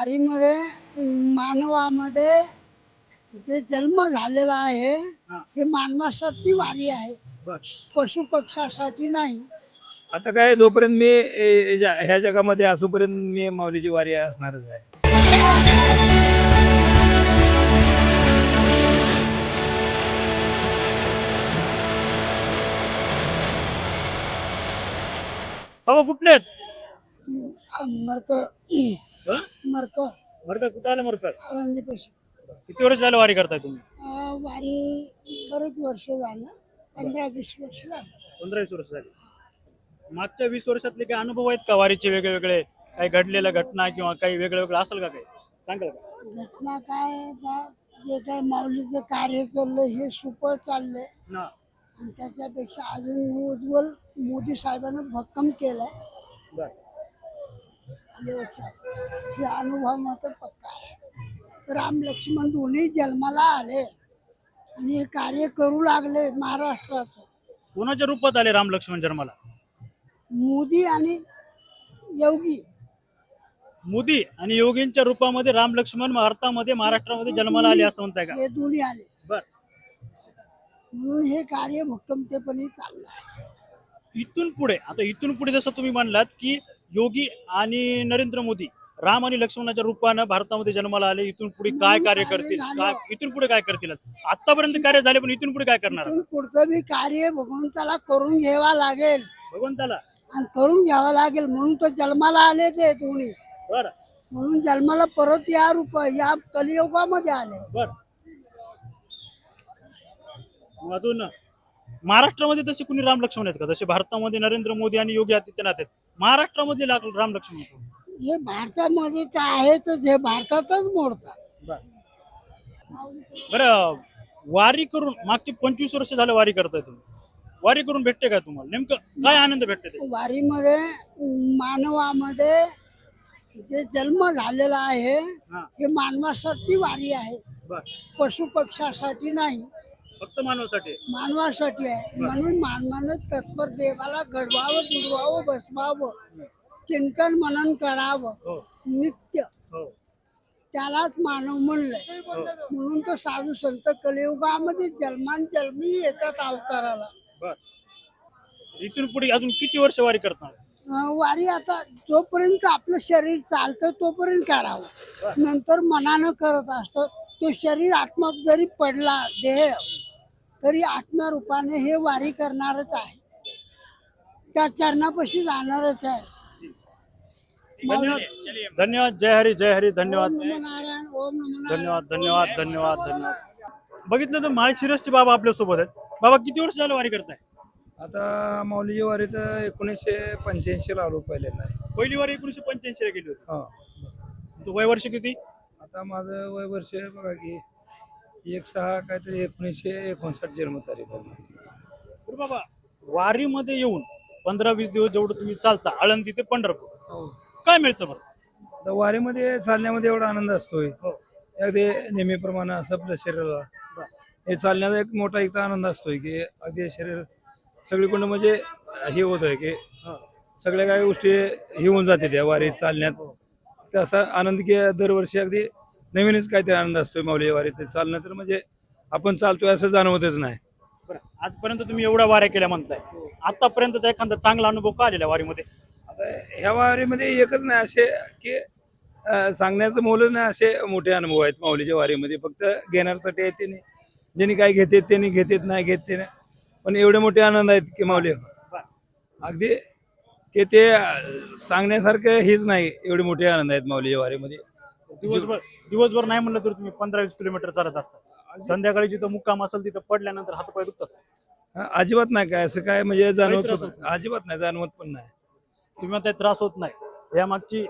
वारीमध्ये मानवामध्ये जे जन्म झालेला आहे हा. मानवासाठी वारी आहे. पशु पक्षासाठी नाही. आता काय जोपर्यंत मी ए, ह्या जगामध्ये असोपर्यंत मी माऊलीची वारी असणारच आहे. बाबा कुठले आहेत? मरक. मरक कुठं आलं मरकर आळंदी पशु किती वर्ष झालं वारी करताय तुम्ही? वारी बरेच वर्ष झालं. पंधरा वीस वर्ष झालं. पंधरा वीस वर्ष झाली. मागच्या वीस वर्षातले काही अनुभव आहेत का? वारीचे वेगळे वेगळे काही घडलेल्या घटना किंवा काही वेगळं वेगळं असेल का काही? सांगाल का? घटना काय आहे का? जे काय माऊलीचं कार्य चाललं हे सुपर चाललंय. ना आणि त्याच्यापेक्षा अजून उज्ज्वल मोदी साहेबांना भक्कम केलंय. बर. आले लक्षात हे अनुभव मात्र पक्का आहे. राम लक्ष्मण दोन्ही जन्माला आले. आणि हे कार्य करू लागले महाराष्ट्राचं. कोणाच्या रूपात आले राम लक्ष्मण जन्माला? मोदी आणि योगी. मोदी आणि योगींच्या रूपामध्ये राम लक्ष्मण भारतामध्ये महाराष्ट्रामध्ये जन्माला आले असं म्हणताय का? हे दोन्ही आले. बर. म्हणून हे कार्य भक्कमतेपणे चाललं आहे. इथून पुढे आता इथून पुढे जसं तुम्ही म्हणलात की योगी आणि नरेंद्र मोदी राम आणि लक्ष्मणाच्या रूपानं भारतामध्ये जन्माला आले. इथून पुढे काय कार्य करतील? काय इथून पुढे काय करतील? आतापर्यंत कार्य झाले पण इथून पुढे काय करणार? इथून पुढचं बी कार्य भगवंताला करून घ्यावा लागेल. भगवंताला? आणि करून घ्यावं लागेल. म्हणून तो जन्माला आले ते दोन्ही. बर. म्हणून जन्माला परत या रूप या कलियुगामध्ये आले. बर. अजून महाराष्ट्रामध्ये तसे कुणी राम लक्ष्मण आहेत का? जसे भारतामध्ये नरेंद्र मोदी आणि योगी आदित्यनाथ आहेत. महाराष्ट्रामध्ये ला- राम लक्ष्मण? हे भारतामध्ये तर हे भारतातच मोडतात. बर. बरं वारी करून मागची पंचवीस वर्ष झालं वारी करताय तुम्ही. वारी करून भेटते का तुम्हाला? नेमकं काय आनंद भेटते ते? वारीमध्ये मानवामध्ये जे जन्म झालेला आहे हा. हे मानवासाठी वारी आहे. बर. पशु पक्षासाठी नाही. फक्त मानवासाठी मानवासाठी आहे. म्हणून मानवानं तत्पर देवाला घडवावं दुडवावं बसवावं. चिंतन मनन करावं. हो. नित्य. हो. त्यालाच मानव म्हणलंय. म्हणून तो साधू संत कलियुगामध्ये जन्मान जन्मी येतात अवताराला. बर. इथून पुढे अजून किती वर्ष वारी करणार? अं, वारी आता जोपर्यंत आपलं शरीर चालतं तोपर्यंत करावं. नंतर मनानं करत असतं. तो शरीर आत्मा जरी पडला देह तरी आत्मरूपाने हे वारी करणारच आहे. त्या चरणापाशी जाणारच आहे. धन्यवाद. धन्यवाद. जय हरी जय हरी. धन्यवाद. धन्यवाद धन्यवाद धन्यवाद धन्यवाद. बघितलं तर माळशिरसचे बाबा आपल्यासोबत आहेत. बाबा किती वर्ष झालं वारी करताय? आता माऊलीची वारी तर एकोणीसशे पंच्याऐंशी ला आलो पहिल्यांदा पहिली वारी एकोणीशे पंच्याऐंशी ला गेली होती. हा. तो वय वर्ष किती? आता माझं वय वर्ष बघा की एक सहा काहीतरी एकोणीसशे एकोणसाठ जन्मतारीख आहे. माझी. बरं बाबा वारीमध्ये येऊन पंधरा वीस दिवस जेवढं तुम्ही चालता आळंदी ते पंढरपूर. हो. काय मिळतं बरं? आता वारीमध्ये चालण्यामध्ये एवढा आनंद असतोय. हो. अगदी नेहमीप्रमाणे असं आपल्या शरीराला. हे चालण्याचा एक मोठा एक आनंद असतोय की अगदी शरीर सगळीकडून म्हणजे हे होत आहे की सगळ्या काही गोष्टी हे होऊन जाते त्या वारीत चालण्यात. असा आनंद की दरवर्षी अगदी नवीनच काहीतरी आनंद असतोय माऊली वारीत. चालणं तर म्हणजे आपण चालतोय असं जाणवतच नाही. बरं आजपर्यंत तुम्ही एवढ्या वाऱ्या केल्या म्हणताय. आतापर्यंतचा एखादा चांगला अनुभव का आलेला वारीमध्ये? आता ह्या वारीमध्ये एकच नाही असे की अं, सांगण्याचं मोल नाही असे मोठे अनुभव आहेत माऊलीच्या वारीमध्ये. फक्त घेण्यासाठी आहेत त्यांनी. ज्यांनी काय घेतात त्यांनी घेतात नाही घेत ते नाही पण एवढे मोठे आनंद आहेत की माऊली. अगदी की ते अं, सांगण्यासारखं हेच नाही एवढे मोठे आनंद आहेत माऊलीच्या वारीमध्ये. दिवसभर दिवसभर नाही म्हणलं तर तुम्ही पंधरा वीस किलोमीटर चालत असता. संध्याकाळी जिथं मुक्काम असेल तिथं पडल्यानंतर हातपाय दुखतात. अजिबात नाही काय असं काय म्हणजे जाणवत त्रास होत अजिबात नाही जाणवत पण नाही. तुम्ही म्हणताय त्रास होत नाही. या मागची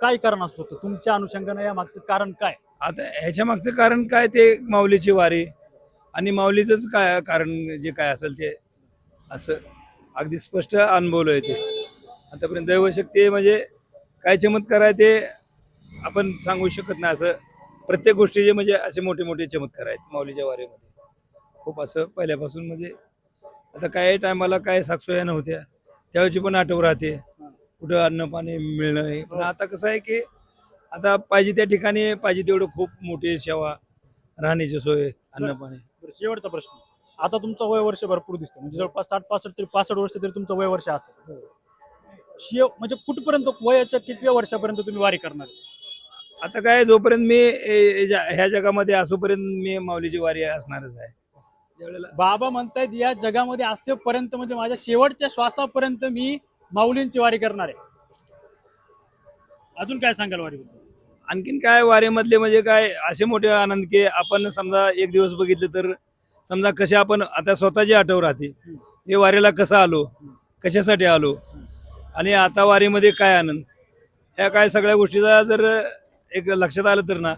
काय कारण असू शकतं तुमच्या अनुषंगानं या मागचं कारण काय? आता ह्याच्या मागचं कारण काय ते माऊलीची वारी आणि माऊलीचंच काय कारण जे काय असेल ते असं अगदी स्पष्ट अनुभवलं ते. आतापर्यंत दैवशक्ती म्हणजे काय चमत्कार आहे ते आपण सांगू शकत नाही असं. प्रत्येक गोष्टीचे म्हणजे असे मोठे मोठे चमत्कार आहेत माऊलीच्या वारीमध्ये. खूप असं पहिल्यापासून म्हणजे आता काय टायमाला काय साक्षोया नव्हत्या. त्यावेळची पण आठव राहते. कुठं अन्न पाणी मिळणं हे. पण आता कसं आहे की आता पाहिजे त्या ठिकाणी पाहिजे तेवढं खूप मोठी सेवा राहण्याची सोय अन्न पाणी. शेवटचा प्रश्न. आता तुमचं वय वर्ष भरपूर दिसतं म्हणजे जवळपास साठ पासष्ट तरी पासष्ट वर्ष तरी तुमचं वय वर्ष असेल. शेव म्हणजे कुठपर्यंत वयाच्या कितव्या वर्षापर्यंत तुम्ही वारी करणार? आता काय जोपर्यंत मी ए- ह्या जगामध्ये असोपर्यंत मी माऊलीची वारी असणारच आहे. ज्यावेळेला बाबा म्हणतायत या जगामध्ये असेपर्यंत म्हणजे माझ्या शेवटच्या श्वासापर्यंत मी माऊलींची वारी करणार आहे. अजून काय सांगाल वारी आणखीन काय वारेमधले म्हणजे काय असे मोठे आनंद की आपण समजा एक दिवस बघितलं तर समजा कसे आपण आता स्वतःची आठव राहते. हे वारीला कसं आलो? कशासाठी आलो? आणि आता वारीमध्ये काय आनंद? ह्या काय सगळ्या गोष्टीचा जर एक लक्षात आलं तर ना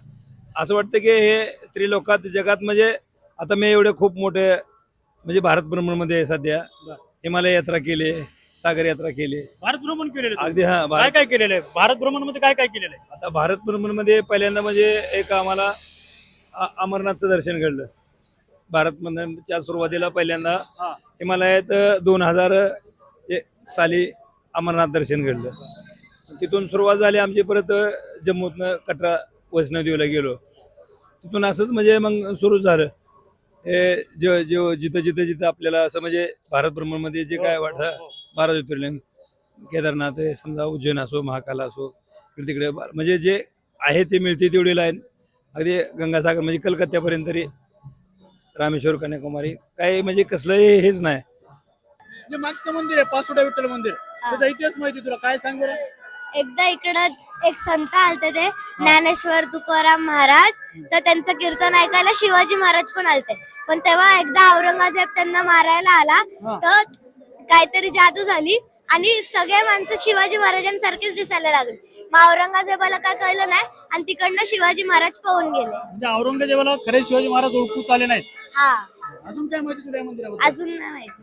असं वाटतं की हे त्रिलोकात जगात म्हणजे आता मी एवढे खूप मोठे म्हणजे भारत भ्रमणमध्ये आहे सध्या. हिमालय यात्रा केली सागर यात्रा केली. भारत भ्रमण केलेलं अगदी हा. काय काय केलेलं आहे? भारत भ्रमणमध्ये काय काय केलेलं आहे? आता भारत भ्रमणमध्ये पहिल्यांदा म्हणजे एक आम्हाला अमरनाथचं दर्शन घडलं. भारत भ्रमणच्या सुरुवातीला पहिल्यांदा. हिमालयात दोन हजार साली अमरनाथ दर्शन घडलं. तिथून सुरुवात झाली आमची परत जम्मूतनं कटरा वैष्णोदेवीला गेलो. तिथून असंच म्हणजे मग सुरू झालं. हे जे जे जिथं जिथं जिथं आपल्याला असं म्हणजे भारत भ्रमणमध्ये जे काय वाटतं बारा ज्योतिर्लिंग केदारनाथ आहे समजा उज्जैन असो महाकाल असो इकडे तिकडे म्हणजे जे आहे ते मिळते तेवढी लाईन. अगदी गंगासागर म्हणजे कलकत्त्यापर्यंत तरी. रामेश्वर कन्याकुमारी काही म्हणजे कसलंही हेच नाही. जे मागचं मंदिर आहे पासोडा विठ्ठल मंदिर त्याचा इतिहास माहिती तुला काय सांग बरं? एकदा इकडं एक संत आलते ते ज्ञानेश्वर तुकाराम महाराज. तर त्यांचं कीर्तन ऐकायला शिवाजी महाराज पण आलते. पण तेव्हा एकदा औरंगजेब त्यांना मारायला आला. तर काहीतरी जादू झाली आणि सगळे माणसं शिवाजी महाराजांसारखेच दिसायला लागले. मग औरंगजेबाला काय कळलं नाही आणि तिकडनं शिवाजी महाराज पळून गेले. म्हणजे औरंगजेबाला खरे शिवाजी महाराज ओळखूच आले नाहीत. हा. अजून काय माहिती तुला या मंदिराबद्दल? अजून नाही माहिती.